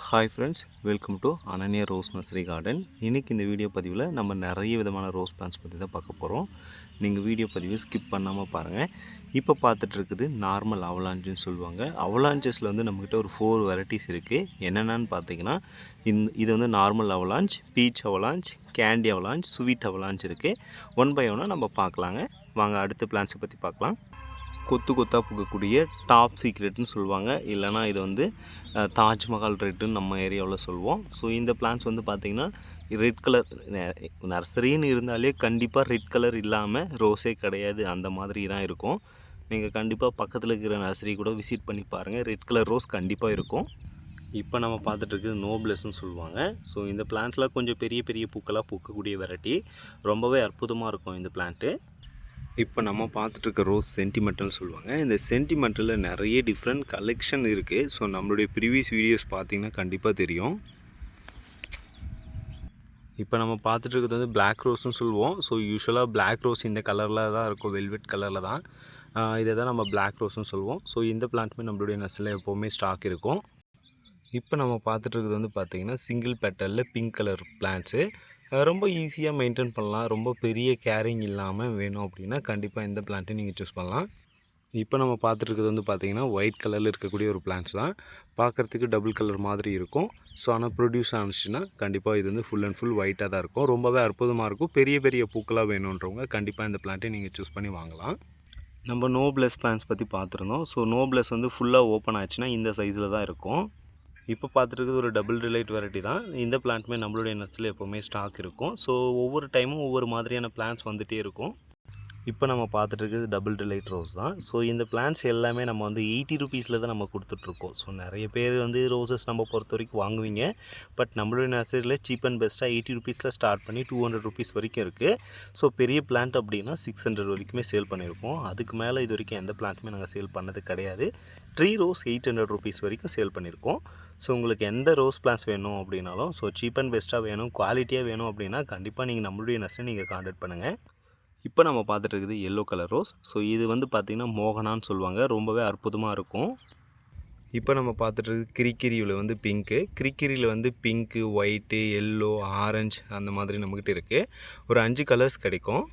Hi friends welcome to Ananya rose nursery garden இன்றைக்கி இந்த video பதிவில் நம்ம நிறைய விதமான ரோஸ் பிளான்ஸ் பற்றி தான் பார்க்க போகிறோம் நீங்கள் வீடியோ பதிவை ஸ்கிப் பண்ணாமல் பாருங்கள் இப்போ பார்த்துட்ருக்குது நார்மல் அவலாஞ்சுன்னு சொல்லுவாங்க. அவலாஞ்சஸில் வந்து நம்மக்கிட்ட ஒரு ஃபோர் வெரைட்டிஸ் இருக்குது என்னென்னு பார்த்தீங்கன்னா இந்த இது வந்து normal avalanche peach avalanche candy avalanche sweet avalanche இருக்குது ஒன் பை ஒன்னாக நம்ம பார்க்கலாங்க. வாங்க அடுத்த பிளான்ஸை பற்றி பார்க்கலாம். கொத்து கொத்தாக பூக்கக்கூடிய டாப் சீக்ரெட்னு சொல்லுவாங்க. இல்லைனா இது வந்து தாஜ்மஹால் ரெட்டுன்னு நம்ம ஏரியாவில் சொல்லுவோம். ஸோ இந்த பிளான்ஸ் வந்து பார்த்திங்கன்னா ரெட் கலர் நர்சரின்னு இருந்தாலே கண்டிப்பாக ரெட் கலர் இல்லாமல் ரோஸே கிடையாது. அந்த மாதிரி தான் இருக்கும். நீங்கள் கண்டிப்பாக பக்கத்தில் இருக்கிற நர்சரி கூட விசிட் பண்ணி பாருங்கள் ரெட் கலர் ரோஸ் கண்டிப்பாக இருக்கும். இப்போ நம்ம பார்த்துட்டு இருக்குது நோப்லெஸ்ன்னு சொல்லுவாங்க. ஸோ இந்த பிளான்ட்ஸ்லாம் கொஞ்சம் பெரிய பெரிய பூக்களாக பூக்கக்கூடிய வெரைட்டி ரொம்பவே அற்புதமாக இருக்கும் இந்த பிளான்ட்டு இப்போ நம்ம பார்த்துட்டு இருக்க ரோஸ் சென்டிமெண்டல்னு சொல்லுவாங்க. இந்த சென்டிமெண்டலில் நிறைய டிஃப்ரெண்ட் கலெக்ஷன் இருக்குது ஸோ நம்மளுடைய ப்ரீவியஸ் வீடியோஸ் பார்த்தீங்கன்னா கண்டிப்பாக தெரியும். இப்போ நம்ம பார்த்துட்டு இருக்கிறது வந்து பிளாக் ரோஸ்னு சொல்லுவோம். ஸோ யூஸ்வலாக பிளாக் ரோஸ் இந்த கலரில் தான் இருக்கும். வெல்வெட் கலரில் தான். இதை தான் நம்ம பிளாக் ரோஸ்னு சொல்லுவோம். ஸோ இந்த பிளான்ட்டுமே நம்மளுடைய நர்ஸில் எப்போவுமே ஸ்டாக் இருக்கும். இப்போ நம்ம பார்த்துட்டு இருக்கிறது வந்து பார்த்திங்கன்னா சிங்கிள் பெட்டலில் பிங்க் கலர் பிளான்ட்ஸு ரொம்ப ஈஸியாக மெயின்டைன் பண்ணலாம். ரொம்ப பெரிய கேரிங் இல்லாமல் வேணும் அப்படின்னா கண்டிப்பாக இந்த பிளான்ட்டை நீங்கள் சூஸ் பண்ணலாம். இப்போ நம்ம பார்த்துட்டு வந்து பார்த்திங்கன்னா ஒயிட் கலரில் இருக்கக்கூடிய ஒரு பிளான்ஸ் தான். பார்க்குறதுக்கு டபுள் கலர் மாதிரி இருக்கும். ஸோ ஆனால் ப்ரொடியூஸ் ஆனிச்சுன்னா கண்டிப்பாக இது வந்து ஃபுல் அண்ட் ஃபுல் ஒயிட்டாக தான் இருக்கும். ரொம்பவே அற்புதமாக இருக்கும். பெரிய பெரிய பூக்களாக வேணுன்றவங்க கண்டிப்பாக இந்த பிளான்ட்டை நீங்கள் சூஸ் பண்ணி வாங்கலாம். நம்ம நோப்லெஸ் பிளான்ஸ் பற்றி பார்த்துருந்தோம். ஸோ நோப்லெஸ் வந்து ஃபுல்லாக ஓப்பன் ஆச்சுன்னா இந்த சைஸில் தான் இருக்கும். இப்போ பார்த்துருக்குது ஒரு டபுள் ரிலைட் வெரைட்டி தான். இந்த பிளான்ட்டுமே நம்மளுடைய நர்ஸில் எப்போவுமே ஸ்டாக் இருக்கும். ஸோ ஒவ்வொரு டைமும் ஒவ்வொரு மாதிரியான பிளான்ஸ் வந்துகிட்டே இருக்கும். இப்போ நம்ம பார்த்துட்டுருக்கிறது டபுள் டிலைட் ரோஸ் தான். ஸோ இந்த பிளான்ஸ் எல்லாமே நம்ம வந்து எயிட்டி ருபீஸில் தான் நம்ம கொடுத்துட்ருக்கோம். ஸோ நிறைய பேர் வந்து ரோசஸ் நம்ம பொறுத்த வரைக்கும் வாங்குவீங்க. பட் நம்மளுடைய நர்சரியில் சீப் அண்ட் பெஸ்ட்டாக எயிட்டி ருபீஸில் ஸ்டார்ட் பண்ணி டூ ஹண்ட்ரட் ருபீஸ் வரைக்கும் இருக்குது ஸோ பெரிய பிளான்ட் அப்படின்னா சிக்ஸ் ஹண்ட்ரட் வரைக்குமே சேல் பண்ணியிருக்கோம். அதுக்கு மேலே இது வரைக்கும் எந்த பிளான்ட்டுமே நாங்கள் சேல் பண்ணது கிடையாது. Tree rose eight hundred rupees வரைக்கும் சேல் பண்ணியிருக்கோம். ஸோ உங்களுக்கு எந்த ரோஸ் பிளான்ஸ் வேணும் அப்படின்னாலும் ஸோ சீப் அண்ட் பெஸ்ட்டாக வேணும் குவாலிட்டியாக வேணும் அப்படின்னா கண்டிப்பாக நீங்கள் நம்மளுடைய நர்சரி நீங்கள் காண்டாக்ட் பண்ணுங்கள் இப்போ நம்ம பார்த்துட்டு இருக்குது எல்லோ கலர் ரோஸ் ஸோ இது வந்து பார்த்திங்கன்னா மோகனான்னு சொல்லுவாங்க. ரொம்பவே அற்புதமாக இருக்கும். இப்போ நம்ம பார்த்துட்டு இருக்குது கிரிக்கிரியில் வந்து பிங்க்கு கிரிக்கிரியில் வந்து பிங்க்கு ஒயிட்டு எல்லோ ஆரஞ்சு அந்த மாதிரி நம்மக்கிட்ட இருக்குது ஒரு அஞ்சு கலர்ஸ் கிடைக்கும்.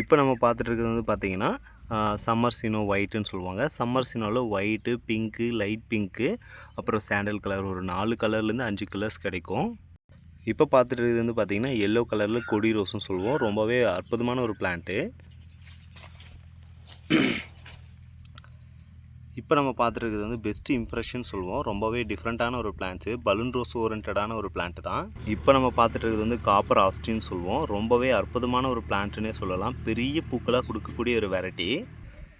இப்போ நம்ம பார்த்துட்டு இருக்கிறது வந்து பார்த்திங்கன்னா சம்மர் சினோ ஒயிட்டுன்னு சொல்லுவாங்க. சம்மர் சினோவில் ஒயிட்டு பிங்க்கு லைட் பிங்க்கு அப்புறம் சாண்டல் கலர் ஒரு நாலு கலர்லேருந்து அஞ்சு கலர்ஸ் கிடைக்கும். இப்போ பார்த்துட்டு இருக்கிறது வந்து பார்த்திங்கன்னா எல்லோ கலரில் கொடி ரோஸ்னு சொல்லுவோம். ரொம்பவே அற்புதமான ஒரு பிளான்ட்டு இப்போ நம்ம பார்த்துருக்குறது வந்து பெஸ்ட் இம்ப்ரெஷன் சொல்லுவோம். ரொம்பவே டிஃப்ரெண்ட்டான ஒரு பிளான்ட்ஸு பலூன் ரோஸ் ஓரியன்டான ஒரு பிளான்ட் தான். இப்போ நம்ம பார்த்துட்டு வந்து காப்பர் ஆஸ்டின்னு சொல்லுவோம். ரொம்பவே அற்புதமான ஒரு பிளான்ட்டுன்னே சொல்லலாம். பெரிய பூக்களாக கொடுக்கக்கூடிய ஒரு வெரைட்டி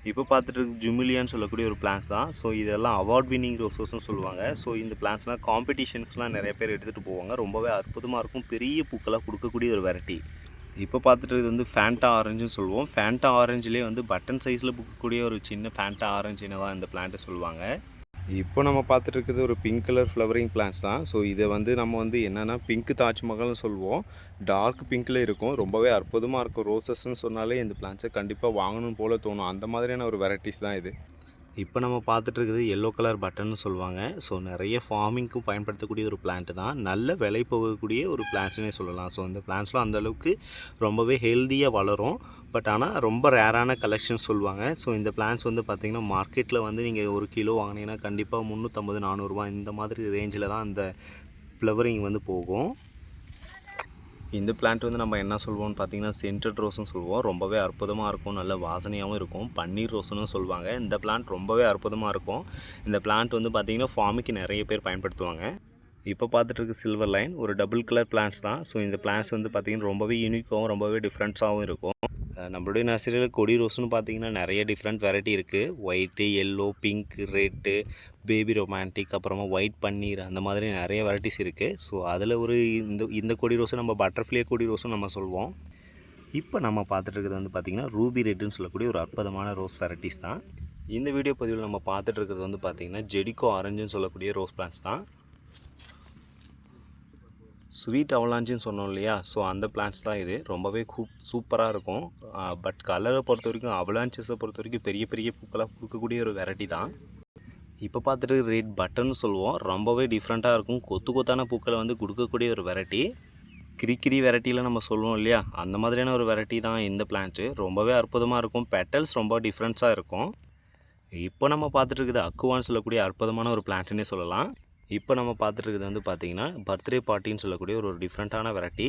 இப்போ பார்த்துட்டு இருக்கு ஜுமிலியான்னு சொல்லக்கூடிய ஒரு பிளான்ஸ் தான். ஸோ இதெல்லாம் அவார்ட் வின்னிங் ரோசஸ்ன்னு சொல்லுவாங்க. ஸோ இந்த பிளான்ஸ்லாம் காம்படிஷன்ஸ்லாம் நிறைய பேர் எடுத்துகிட்டு போவாங்க. ரொம்பவே அற்புதமாக இருக்கும். பெரிய பூக்களாக கொடுக்கக்கூடிய ஒரு வெரைட்டி இப்போ பார்த்துட்டு இது வந்து ஃபேண்டா ஆரஞ்சுன்னு சொல்லுவோம். ஃபேண்டா ஆரஞ்சுலேயே வந்து பட்டன் சைஸில் பூக்கக்கூடிய ஒரு சின்ன ஃபேண்டா ஆரஞ்சுன்னு தான் இந்த பிளான்ட்டை சொல்லுவாங்க. இப்போ நம்ம பார்த்துட்டு இருக்கிறது ஒரு பிங்க் கலர் ஃப்ளவரிங் பிளான்ஸ் தான். ஸோ இதை வந்து நம்ம வந்து என்னென்னா பிங்க் தாஜ்மஹால்னு சொல்லுவோம். டார்க் பிங்க்கில் இருக்கும். ரொம்பவே அற்புதமாக இருக்கும். ரோசஸ்ன்னு சொன்னாலே இந்த பிளான்ஸை கண்டிப்பாக வாங்கணும் போல் தோணும். அந்த மாதிரியான ஒரு வெரைட்டிஸ் தான் இது. இப்போ நம்ம பார்த்துட்ருக்குது எல்லோ கலர் பட்டன்னு சொல்லுவாங்க. ஸோ நிறைய ஃபார்மிங்க்கும் பயன்படுத்தக்கூடிய ஒரு பிளான்ட் தான். நல்ல விலை போகக்கூடிய ஒரு பிளான்ட்ஸ்னே சொல்லலாம். ஸோ இந்த பிளான்ட்ஸ்லாம் அந்தளவுக்கு ரொம்பவே ஹெல்த்தியாக வளரும். பட் ஆனால் ரொம்ப ரேரான கலெக்ஷன் சொல்லுவாங்க. ஸோ இந்த பிளான்ஸ் வந்து பார்த்திங்கன்னா மார்க்கெட்டில் வந்து நீங்கள் ஒரு கிலோ வாங்கினீங்கன்னா கண்டிப்பாக முந்நூற்றம்பது நானூறுரூவா இந்த மாதிரி ரேஞ்சில் தான் அந்த ஃப்ளவரிங் வந்து போகும். இந்த பிளான்ட் வந்து நம்ம என்ன சொல்லுவோம்னு பார்த்தீங்கன்னா சென்டட் ரோஸ்னு சொல்லுவோம். ரொம்பவே அற்புதமாக இருக்கும். நல்ல வாசனையாகவும் இருக்கும். பன்னீர் ரோஸ்னு சொல்லுவாங்க. இந்த பிளான்ட் ரொம்பவே அற்புதமாக இருக்கும். இந்த பிளான்ட் வந்து பார்த்திங்கன்னா ஃபார்முக்கு நிறைய பேர் பயன்படுத்துவாங்க. இப்போ பார்த்துட்டு சில்வர் லைன் ஒரு டபுள் கலர் பிளான்ஸ் தான். ஸோ இந்த பிளான்ஸ் வந்து பார்த்திங்கன்னா ரொம்பவே யூனிக்காகவும் ரொம்பவே டிஃப்ரெண்ட்ஸாகவும் இருக்கும். நம்மளுடைய நர்சரியில் கொடி ரோஸ்னு பார்த்தீங்கன்னா நிறைய டிஃப்ரெண்ட் வெரைட்டி இருக்குது white yellow pink red baby romantic அப்புறமா ஒயிட் பன்னீர் அந்த மாதிரி நிறைய வெரைட்டிஸ் இருக்குது ஸோ அதில் ஒரு இந்த இந்த கொடி ரோஸும் நம்ம பட்டர்ஃப்ளை கொடி ரோஸும் நம்ம சொல்லுவோம் இப்போ நம்ம பார்த்துட்டு இருக்கிறது வந்து பார்த்திங்கன்னா ரூபி ரெட்டுன்னு சொல்லக்கூடிய ஒரு அற்புதமான ரோஸ் வெரைட்டிஸ் தான். இந்த வீடியோ பதிவில் நம்ம பார்த்துட்டு இருக்கிறது வந்து பார்த்திங்கன்னா ஜெடிக்கோ ஆரஞ்சுன்னு சொல்லக்கூடிய ரோஸ் பிளான்ஸ் தான். ஸ்வீட் அவலாஞ்சின்னு சொன்னோம் இல்லையா? ஸோ அந்த பிளான்ஸ் தான் இது. ரொம்பவே கூப் சூப்பராக இருக்கும். பட் கலரை பொறுத்த வரைக்கும் அவலாஞ்சஸை பொறுத்த வரைக்கும் பெரிய பெரிய பூக்களாக கொடுக்கக்கூடிய ஒரு வெரைட்டி தான். இப்போ பார்த்துட்டு ரெட் பட்டன் சொல்லுவோம். ரொம்பவே டிஃப்ரெண்ட்டாக இருக்கும். கொத்து கொத்தான பூக்களை வந்து கொடுக்கக்கூடிய ஒரு வெரைட்டி கிரிக்கிரி வெரைட்டியில் நம்ம சொல்லுவோம் இல்லையா? அந்த மாதிரியான ஒரு வெரைட்டி தான் இந்த பிளான்ட்டு ரொம்பவே அற்புதமாக இருக்கும். பெட்டல்ஸ் ரொம்ப டிஃப்ரெண்ட்ஸாக இருக்கும். இப்போ நம்ம பார்த்துட்டு இருக்குது அக்குவான்னு சொல்லக்கூடிய அற்புதமான ஒரு பிளான்ட்டுன்னே சொல்லலாம். இப்போ நம்ம பார்த்துட்டு வந்து பார்த்திங்கன்னா பர்த்டே பார்ட்டின்னு சொல்லக்கூடிய ஒரு டிஃப்ரெண்ட்டான வெரைட்டி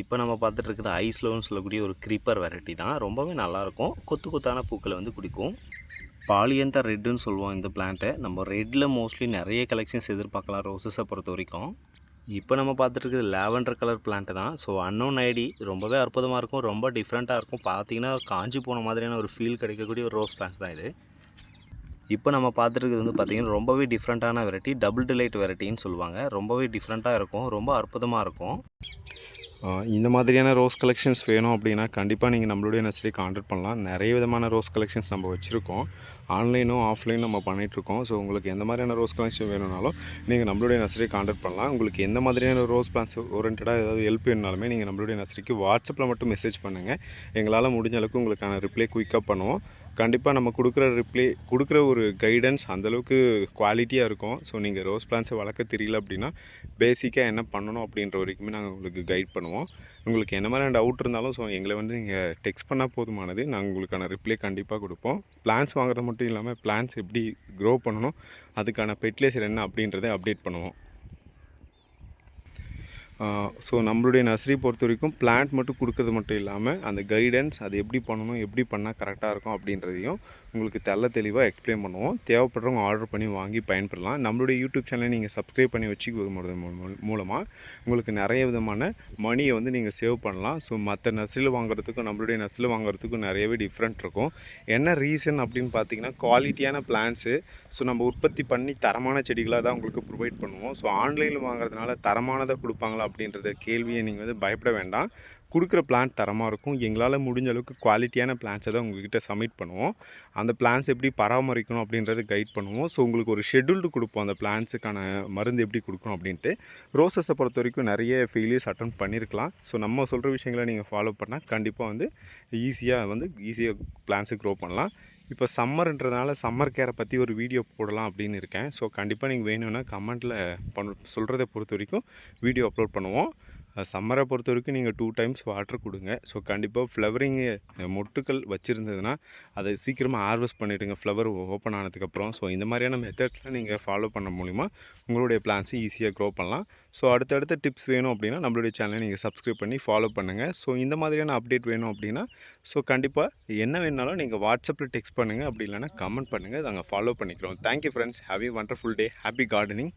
இப்போ நம்ம பார்த்துட்டு இருக்குது ஐஸ்லோன்னு சொல்லக்கூடிய ஒரு க்ரீப்பர் வெரைட்டி தான். ரொம்பவே நல்லாயிருக்கும். கொத்து கொத்தான பூக்களை வந்து குடிக்கும். பாலியந்தா ரெட்டுன்னு சொல்லுவோம் இந்த பிளான்ட்டை நம்ம ரெட்டில் மோஸ்ட்லி நிறைய கலெக்ஷன்ஸ் எதிர்பார்க்கலாம் ரோசஸை பொறுத்த வரைக்கும் இப்போ நம்ம பார்த்துட்டு இருக்குது கலர் பிளான்ட்டு தான். ஸோ அன்னோன் ஐடி ரொம்பவே அற்புதமாக இருக்கும். ரொம்ப டிஃப்ரெண்ட்டாக இருக்கும். பார்த்தீங்கன்னா காஞ்சி போன மாதிரியான ஒரு ஃபீல் கிடைக்கக்கூடிய ஒரு ரோஸ் பிளான்ட் தான் இது. இப்போ நம்ம பார்த்துருக்குது வந்து பார்த்திங்கன்னா ரொம்பவே டிஃப்ரெண்ட்டான வெரைட்டி டபுள் டிலைட் வெரைட்டின்னு சொல்லுவாங்க. ரொம்பவே டிஃப்ரெண்ட்டாக இருக்கும். ரொம்ப அற்புதமாக இருக்கும். இந்த மாதிரியான ரோஸ் கலெக்ஷன்ஸ் வேணும் அப்படின்னா கண்டிப்பாக நீங்கள் நம்மளுடைய நர்சரி கான்டாக்ட் பண்ணலாம். நிறைய விதமான ரோஸ் கலெக்ஷன்ஸ் நம்ம வச்சுருக்கோம். ஆன்லைனும் ஆஃப்லைனும் நம்ம பண்ணிகிட்ருக்கோம் ஸோ உங்களுக்கு எந்த மாதிரியான ரோஸ் கலெக்ஷன் வேணும்னாலும் நீங்கள் நம்மளுடைய நர்சரி கான்டாக்ட் பண்ணலாம். உங்களுக்கு எந்த மாதிரியான ரோஸ் பிளான்ஸ் ஓரியன்டாக ஏதாவது ஹெல்ப் வேணுனாலுமே நீங்கள் நம்மளுடைய நர்சரிக்கு வாட்ஸ்அப்பில் மட்டும் மெசேஜ் பண்ணுங்கள் எங்களால் முடிஞ்ச அளவுக்கு உங்களுக்கான ரிப்ளை குயிக்காக பண்ணுவோம். கண்டிப்பாக நம்ம கொடுக்குற ரிப்ளே கொடுக்குற ஒரு கைடன்ஸ் அந்தளவுக்கு குவாலிட்டியாக இருக்கும். ஸோ நீங்கள் ரோஸ் பிளான்ஸை வளர்க்க தெரியல அப்படின்னா பேசிக்காக என்ன பண்ணணும் அப்படின்ற வரைக்குமே நாங்கள் உங்களுக்கு கைட் பண்ணுவோம். உங்களுக்கு என்ன மாதிரியான டவுட் இருந்தாலும் ஸோ எங்களை வந்து நீங்கள் டெக்ஸ்ட் பண்ணால் போதுமானது. நாங்கள் உங்களுக்கான ரிப்ளை கண்டிப்பாக கொடுப்போம். பிளான்ஸ் வாங்குறது மட்டும் இல்லாமல் பிளான்ஸ் எப்படி க்ரோ பண்ணணும் அதுக்கான பெட்லேசர் என்ன அப்படின்றத அப்டேட் பண்ணுவோம். ஸோ நம்மளுடைய நர்சரி பொறுத்த வரைக்கும் பிளான்ட் மட்டும் கொடுக்கறது மட்டும் இல்லாமல் அந்த கைடன்ஸ் அது எப்படி பண்ணணும் எப்படி பண்ணால் கரெக்டாக இருக்கும் அப்படின்றதையும் உங்களுக்கு தெல்ல தெளிவாக எக்ஸ்பிளைன் பண்ணுவோம். தேவைப்படுறவங்க ஆர்டர் பண்ணி வாங்கி பயன்படலாம் நம்மளுடைய யூடியூப் சேனலை நீங்கள் சப்ஸ்கிரைப் பண்ணி வச்சுக்கிறது மூலமாக உங்களுக்கு நிறைய விதமான மணியை வந்து நீங்கள் சேவ் பண்ணலாம். ஸோ மற்ற நர்சரியில் வாங்குறதுக்கும் நம்மளுடைய நர்சரியில் வாங்குறதுக்கும் நிறையவே டிஃப்ரெண்ட் இருக்கும். என்ன ரீசன் அப்படின்னு பார்த்தீங்கன்னா குவாலிட்டியான பிளான்ஸு ஸோ நம்ம உற்பத்தி பண்ணி தரமான செடிகளாக தான் உங்களுக்கு ப்ரொவைட் பண்ணுவோம். ஸோ ஆன்லைனில் வாங்குறதுனால தரமானதை கொடுப்பாங்களா அப்படின்றத கேள்வியை நீங்கள் வந்து பயப்பட வேண்டாம். கொடுக்குற பிளான் தரமாக இருக்கும். எங்களால் முடிஞ்ச அளவுக்கு குவாலிட்டியான பிளான்ஸை தான் உங்ககிட்ட சப்மிட் பண்ணுவோம். அந்த பிளான்ஸ் எப்படி பராமரிக்கணும் அப்படின்றத கைட் பண்ணுவோம். ஸோ உங்களுக்கு ஒரு ஷெட்யூல்டு கொடுப்போம். அந்த பிளான்ஸுக்கான மருந்து எப்படி கொடுக்கணும் அப்படின்ட்டு. ரோசஸை பொறுத்த வரைக்கும் நிறைய ஃபெயிலியர்ஸ் அட்டன் பண்ணியிருக்கலாம் ஸோ நம்ம சொல்கிற விஷயங்களை நீங்கள் ஃபாலோ பண்ணால் கண்டிப்பாக வந்து ஈஸியாக வந்து ஈஸியாக பிளான்ஸை க்ரோ பண்ணலாம். இப்போ சம்மர்ன்றதுனால சம்மர் கேரை பற்றி ஒரு வீடியோ போடலாம் அப்படின்னு இருக்கேன். ஸோ கண்டிப்பாக நீங்கள் வேணும்னா கமெண்ட்டில் பண்ண சொல்கிறத பொறுத்த வரைக்கும் வீடியோ அப்லோட் பண்ணுவோம். சம்மரை பொறுத்த வரைக்கும் நீங்கள் டூ டைம்ஸ் வாட்டர் கொடுங்க. ஸோ கண்டிப்பாக ஃப்ளவரிங்கு மொட்டுக்கள் வச்சுருந்ததுன்னா அதை சீக்கிரமாக ஹார்வெஸ்ட் பண்ணிவிடுங்க ஃப்ளவர் ஓப்பன் ஆனதுக்கப்புறம். ஸோ இந்த மாதிரியான மெத்தட்ஸ்லாம் நீங்கள் ஃபாலோ பண்ண மூலிமா உங்களுடைய பிளான்ஸை ஈஸியாக க்ரோ பண்ணலாம். ஸோ அடுத்தடுத்த டிப்ஸ் வேணும் அப்படின்னா நம்மளுடைய சேனலை நீங்கள் சப்ஸ்கிரைப் பண்ணி ஃபாலோ பண்ணுங்கள் ஸோ இந்த மாதிரியான அப்டேட் வேணும் அப்படின்னா ஸோ கண்டிப்பாக என்ன வேணாலும் நீங்கள் வாட்ஸ்அப்பில் டெக்ஸ்ட் பண்ணுங்கள் அப்படி இல்லைனா கமெண்ட் பண்ணுங்கள் நாங்கள் ஃபாலோ பண்ணிக்கிறோம். Thank you friends have you wonderful day happy gardening